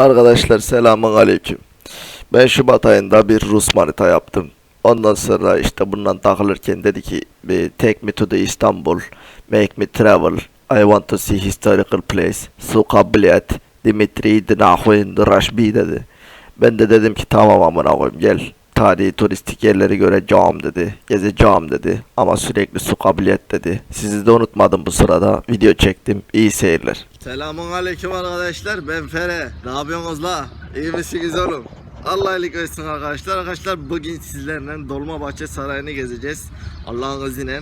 Arkadaşlar selamun aleyküm. Ben Şubat ayında bir Rus manita yaptım. Ondan sonra işte bundan takılırken dedi ki "Bir take me to the Istanbul, make me travel. I want to see historical place. Suka bilet, Dimitri Dinahuin Rashbi dedi. Ben de dedim ki tamam amına koyayım gel. Tarihi turistik yerleri göreceğim dedi. Gezeceğim dedi. Ama sürekli su kabiliyet dedi. Sizi de unutmadım bu sırada. Video çektim. İyi seyirler. Selamun aleyküm arkadaşlar. Ben Fere. Ne yapıyorsunuz la? İyi misiniz oğlum? Allah iyilik versin arkadaşlar. Arkadaşlar bugün sizlerle Dolmabahçe Sarayı'nı gezeceğiz. Allah'ın izniyle.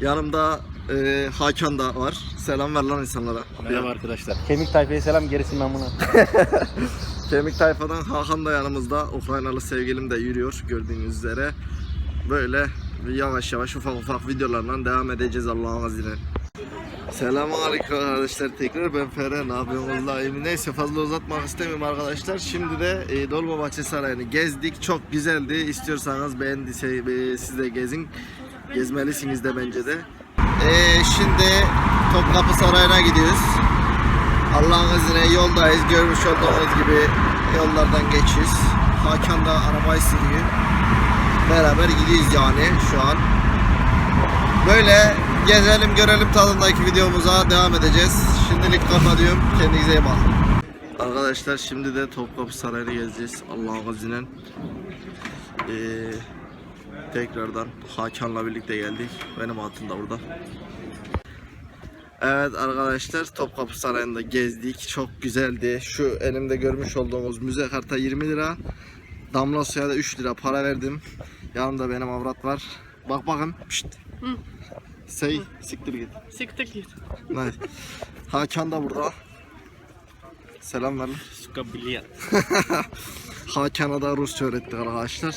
Yanımda e, Hakan da var. Selam ver lan insanlara. Merhaba arkadaşlar. Kemik tayfaya selam gerisin ben buna. Kemik tayfadan Hakan da yanımızda. Ukraynalı sevgilim de yürüyor gördüğünüz üzere. Böyle yavaş yavaş ufak ufak videolarla devam edeceğiz Allah'ın izniyle. Selamun aleyküm arkadaşlar tekrar ben la iyi mi? Neyse fazla uzatmak istemiyorum arkadaşlar şimdi de e, Dolmabahçe Sarayı'nı gezdik çok güzeldi istiyorsanız beğendiyse e, siz de gezin gezmelisiniz de bence de e, şimdi Topkapı Sarayı'na gidiyoruz Allah'ın izniyle yoldayız. Görmüş olduğunuz gibi yollardan geçiyoruz. Hakan da arabayı sürüyor. Beraber gidiyoruz yani şu an. Böyle gezelim görelim tadındaki videomuza devam edeceğiz. Şimdilik kapatıyorum. Kendinize iyi bakın. Arkadaşlar şimdi de Topkapı Sarayı'nı gezeceğiz. Allah'ın izniyle. Ee, tekrardan Hakan'la birlikte geldik. Benim hatun da burada. Evet arkadaşlar Topkapı Sarayı'nda gezdik. Çok güzeldi. Şu elimde görmüş olduğunuz müze karta 20 lira. Damla suya da 3 lira para verdim. Yanımda benim avrat var. Bak bakın. Pişt. Say, siktir git. Siktir git. Nice. Hakan da burada. Selam ver. lan. Suka bilyat. Hakan'a da Rusça öğrettik arkadaşlar.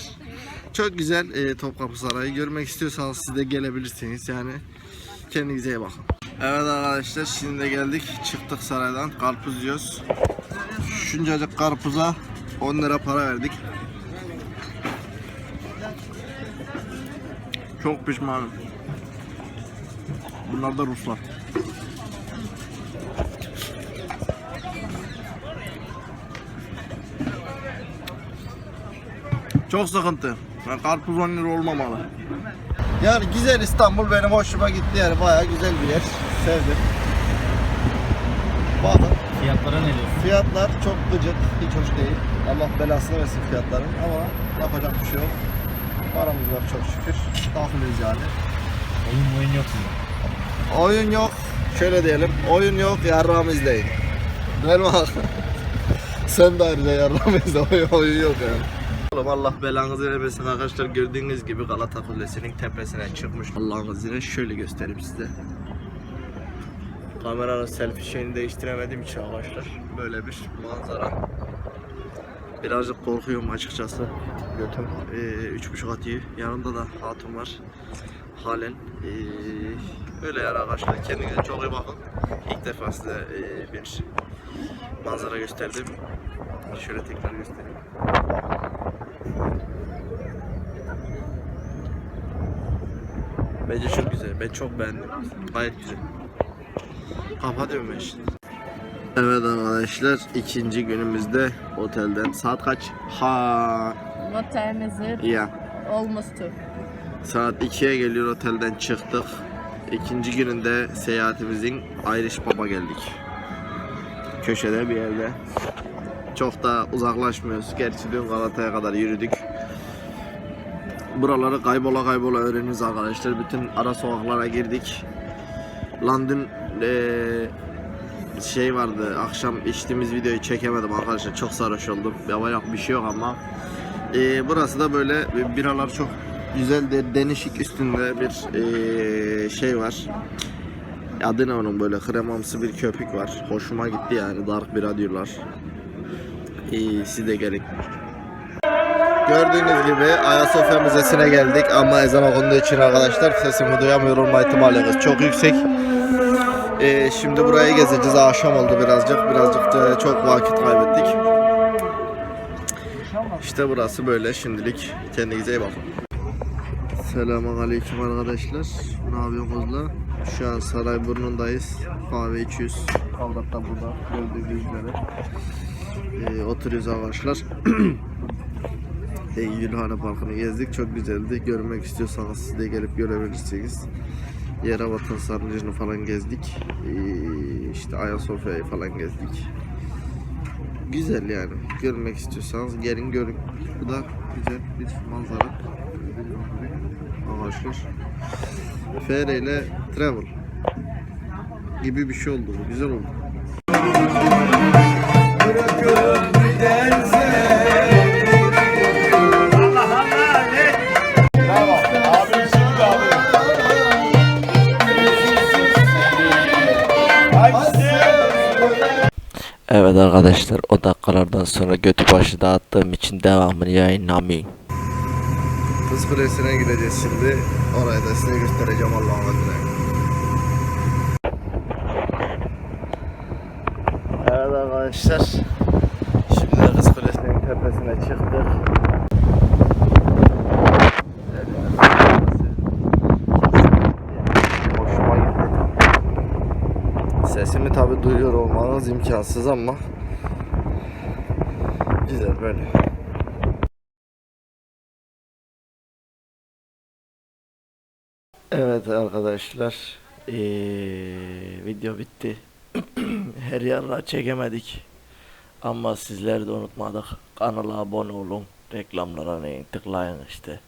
Çok güzel e, Topkapı Sarayı. Görmek istiyorsanız siz de gelebilirsiniz yani. Kendinize iyi bakın. Evet arkadaşlar şimdi de geldik. Çıktık saraydan. Karpuz yiyoruz. Şuncacık karpuza 10 lira para verdik. Çok pişmanım. Bunlar da Ruslar. Çok sıkıntı. Yani karpuz 10 lira olmamalı. Yani güzel İstanbul benim hoşuma gitti yani bayağı güzel bir yer. Sevdim. Bakın Fiyatlara ne diyorsun? fiyatlar çok gıcık, hiç hoş değil. Allah belasını versin fiyatların ama yapacak bir şey yok. Paramız var çok şükür. Takılıyoruz yani. Oyun oyun yok mu? Oyun yok. Şöyle diyelim. Oyun yok. Yarrağımı izleyin. Bak. Sen de ayrıca yarrağımı izle. Oyun, oyun yok yani. Oğlum Allah belanızı vermesin arkadaşlar. Gördüğünüz gibi Galata Kulesi'nin tepesine çıkmış. Allah'ın izniyle şöyle göstereyim size. Kameranın selfie şeyini değiştiremediğim için arkadaşlar. Böyle bir manzara. Birazcık korkuyorum açıkçası. Götüm ee, üç buçuk atıyor. Yanımda da hatun var. Halen. Ee, böyle yani arkadaşlar. Kendinize çok iyi bakın. İlk defa size ee, bir manzara gösterdim. Şöyle tekrar göstereyim. Bence çok güzel. Ben çok beğendim. Gayet güzel. Ben şimdi. Evet arkadaşlar ikinci günümüzde otelden saat kaç? Ha What time is it? ya Almost two. saat 2'ye geliyor otelden çıktık. İkinci gününde seyahatimizin Irish Pub'a geldik. Köşede bir yerde. Çok da uzaklaşmıyoruz. Gerçi dün Galata'ya kadar yürüdük. Buraları kaybola kaybola öğreniriz arkadaşlar. Bütün ara sokaklara girdik. London eee, şey vardı. Akşam içtiğimiz videoyu çekemedim arkadaşlar. Çok sarhoş oldum. Yapacak bir şey yok ama. Eee, burası da böyle biralar çok güzel de denişik üstünde bir eee, şey var. Adı ne onun böyle kremamsı bir köpük var. Hoşuma gitti yani dark bira diyorlar. İyi siz de gelin. Gördüğünüz gibi Ayasofya Müzesi'ne geldik ama ezan okunduğu için arkadaşlar sesimi duyamıyor olma ihtimaliniz çok yüksek. Ee, şimdi burayı gezeceğiz. Akşam oldu birazcık. Birazcık da çok vakit kaybettik. İşte burası böyle şimdilik. Kendinize iyi bakın. Selamun aleyküm arkadaşlar. Ne yapıyorsunuz la? Şu an Sarayburnu'ndayız. Kahve içiyoruz. Kavrat da burada. Gördüğünüz üzere. oturuyoruz arkadaşlar. e, Gülhane Parkı'nı gezdik. Çok güzeldi. Görmek istiyorsanız siz de gelip görebilirsiniz. Yerevan Sarnıcı'nı falan gezdik. Ee, işte Ayasofya'yı falan gezdik. Güzel yani. Görmek istiyorsanız gelin görün. Bu da güzel bir manzara. Ağaçlar. FR ile Travel gibi bir şey oldu. Güzel oldu. Evet arkadaşlar o dakikalardan sonra götü başı dağıttığım için devamını yayınlamayayım. Kız Kulesi'ne gideceğiz şimdi. Orayı da size göstereceğim Allah'ın adına. Evet arkadaşlar. Şimdi de Kız Kulesi'nin tepesine çıktık. Hoşuma gitti. Sesimi tabi duyuyor olmanız imkansız ama güzel böyle. Evet arkadaşlar eee, video bitti. Her yerine çekemedik. Ama sizleri de unutmadık. Kanala abone olun. Reklamlara ne tıklayın işte.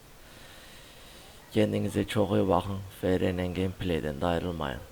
Kendinize çok iyi bakın. FR'nin gameplay'den de ayrılmayın.